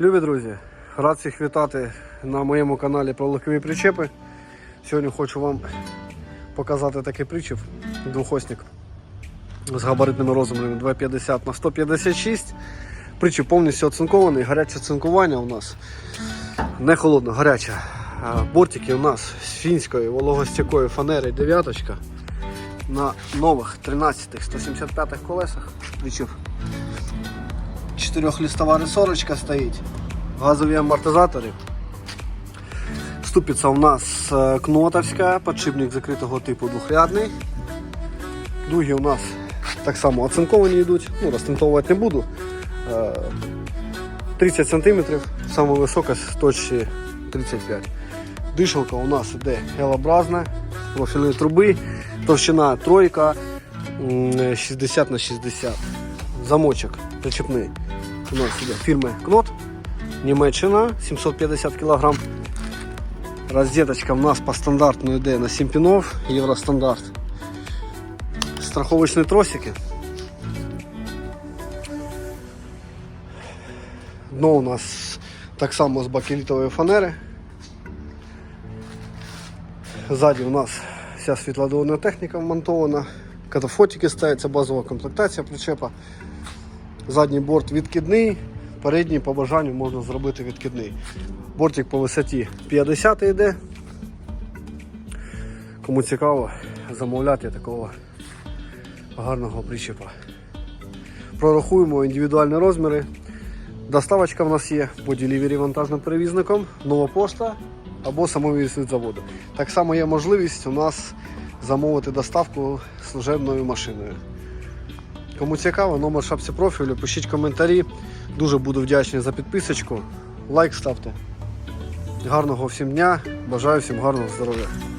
Любі друзі, рад всіх вітати на моєму каналі про легкові причепи. Сьогодні хочу вам показати такий причеп, двохосник з габаритними розмірами 250 на 156. Причеп повністю оцинкований, гаряче цинкування у нас не холодно, гаряче. Бортики у нас з фінської вологостійкої фанери дев'яточка на нових 13 175 колесах. Причеп Чотирьохлістова ресорочка стоїть, газові амортизатори. Ступиця у нас е, кнотовська, підшипник закритого типу двохрядний. Дуги у нас так само оцинковані йдуть, ну розтинтовувати не буду. Е, 30 см, саме висока з точки 35 Дишалка у нас іде гелообразна, профільної труби, товщина тройка 60 на 60 замочок причепний. У нас іде фірми Кнот, Німеччина 750 кг. Розеточка у нас по стандартну йде на 7 пінов, євростандарт. Страховочні тросики. Дно у нас так само з бакелітової фанери. Ззаді у нас вся світлодіодна техніка вмонтована. Катафотики ставиться, базова комплектація причепа. Задній борт відкидний, передній по бажанню можна зробити відкидний. Бортик по висоті 50 йде. Кому цікаво, замовляти такого гарного причепа. Прорахуємо індивідуальні розміри. Доставочка в нас є по ділівері вантажним перевізником, нова пошта або самовіз від заводу. Так само є можливість у нас замовити доставку служебною машиною. Кому цікаво, номер шапці профілю, пишіть коментарі. Дуже буду вдячний за підписочку. Лайк ставте. Гарного всім дня. Бажаю всім гарного здоров'я.